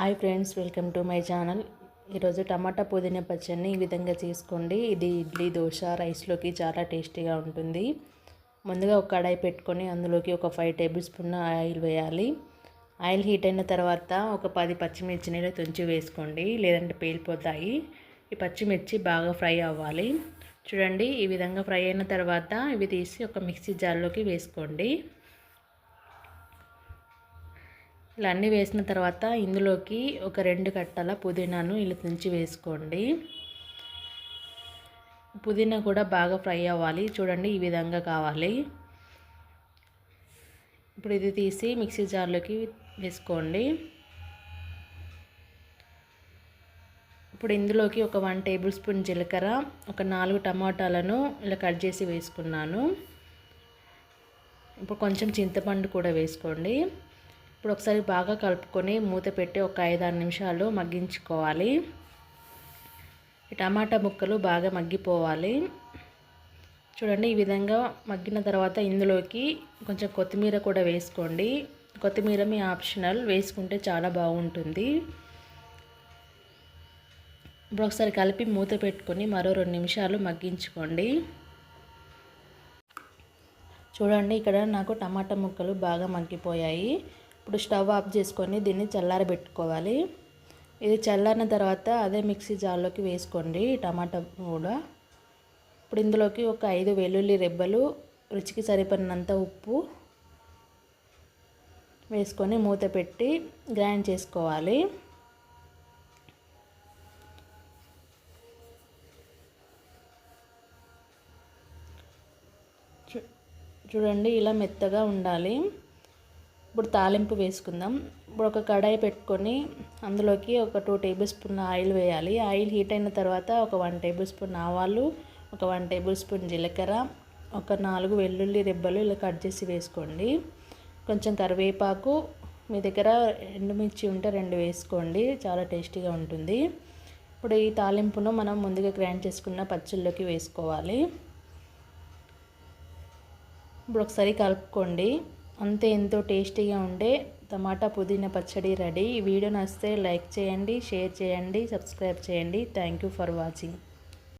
Hi friends welcome to my channel. ఈరోజు టమాటా పుదీనా పచ్చడిని ఈ విధంగా చేసుకోండి. ఇది ఇడ్లీ దోశ రైస్లోకి చాలా టేస్టీగా ఉంటుంది. ముందుగా ఒక కడాయి పెట్టుకొని అందులోకి ఒక ఫైవ్ టేబుల్ స్పూన్ ఆయిల్ వేయాలి. ఆయిల్ హీట్ అయిన తర్వాత ఒక పది పచ్చిమిర్చిని తుంచి వేసుకోండి. లేదంటే పేలిపోతాయి. ఈ పచ్చిమిర్చి బాగా ఫ్రై అవ్వాలి. చూడండి ఈ విధంగా ఫ్రై అయిన తర్వాత ఇవి తీసి ఒక మిక్సీ జార్లోకి వేసుకోండి. ఇలా అన్నీ వేసిన తర్వాత ఇందులోకి ఒక రెండు కట్టల పుదీనాను ఇలా తుంచి వేసుకోండి. పుదీనా కూడా బాగా ఫ్రై అవ్వాలి. చూడండి ఈ విధంగా కావాలి. ఇప్పుడు ఇది తీసి మిక్సీ జార్లోకి వేసుకోండి. ఇప్పుడు ఇందులోకి ఒక వన్ టేబుల్ స్పూన్ జీలకర్ర ఒక నాలుగు టమాటాలను ఇలా కట్ చేసి వేసుకున్నాను. ఇప్పుడు కొంచెం చింతపండు కూడా వేసుకోండి. ఇప్పుడు ఒకసారి బాగా కలుపుకొని మూత పెట్టి ఒక ఐదు ఆరు నిమిషాలు మగ్గించుకోవాలి. టమాటా ముక్కలు బాగా మగ్గిపోవాలి. చూడండి ఈ విధంగా మగ్గిన తర్వాత ఇందులోకి కొంచెం కొత్తిమీర కూడా వేసుకోండి. కొత్తిమీర మీ ఆప్షనల్ వేసుకుంటే చాలా బాగుంటుంది. ఇప్పుడు ఒకసారి కలిపి మూత పెట్టుకొని మరో రెండు నిమిషాలు మగ్గించుకోండి. చూడండి ఇక్కడ నాకు టమాటా ముక్కలు బాగా మగ్గిపోయాయి. ఇప్పుడు స్టవ్ ఆఫ్ చేసుకొని దీన్ని చల్లారబెట్టుకోవాలి ఇది చల్లారిన తర్వాత అదే మిక్సీ జార్లోకి వేసుకోండి టమాటా కూడా. ఇప్పుడు ఇందులోకి ఒక ఐదు వెల్లుల్లి రెబ్బలు రుచికి సరిపడినంత ఉప్పు వేసుకొని మూత పెట్టి గ్రైండ్ చేసుకోవాలి. చూడండి ఇలా మెత్తగా ఉండాలి. ఇప్పుడు తాలింపు వేసుకుందాం. ఇప్పుడు ఒక కడాయి పెట్టుకొని అందులోకి ఒక టూ టేబుల్ స్పూన్ ఆయిల్ వేయాలి. ఆయిల్ హీట్ అయిన తర్వాత ఒక వన్ టేబుల్ స్పూన్ ఆవాలు ఒక వన్ టేబుల్ స్పూన్ జీలకర్ర ఒక నాలుగు వెల్లుల్లి రెబ్బలు ఇలా కట్ చేసి వేసుకోండి. కొంచెం కరివేపాకు మీ దగ్గర ఎండుమిర్చి ఉంటే రెండు వేసుకోండి. చాలా టేస్టీగా ఉంటుంది. ఇప్పుడు ఈ తాలింపును మనం ముందుగా గ్రైండ్ చేసుకున్న పచ్చళ్ళలోకి వేసుకోవాలి. ఇప్పుడు ఒకసారి కలుపుకోండి. అంతే ఎంతో టేస్టీగా ఉండే టమాటా పుదీనా పచ్చడి రెడీ. ఈ వీడియో నచ్చితే లైక్ చేయండి షేర్ చేయండి సబ్స్క్రైబ్ చేయండి. Thank you for watching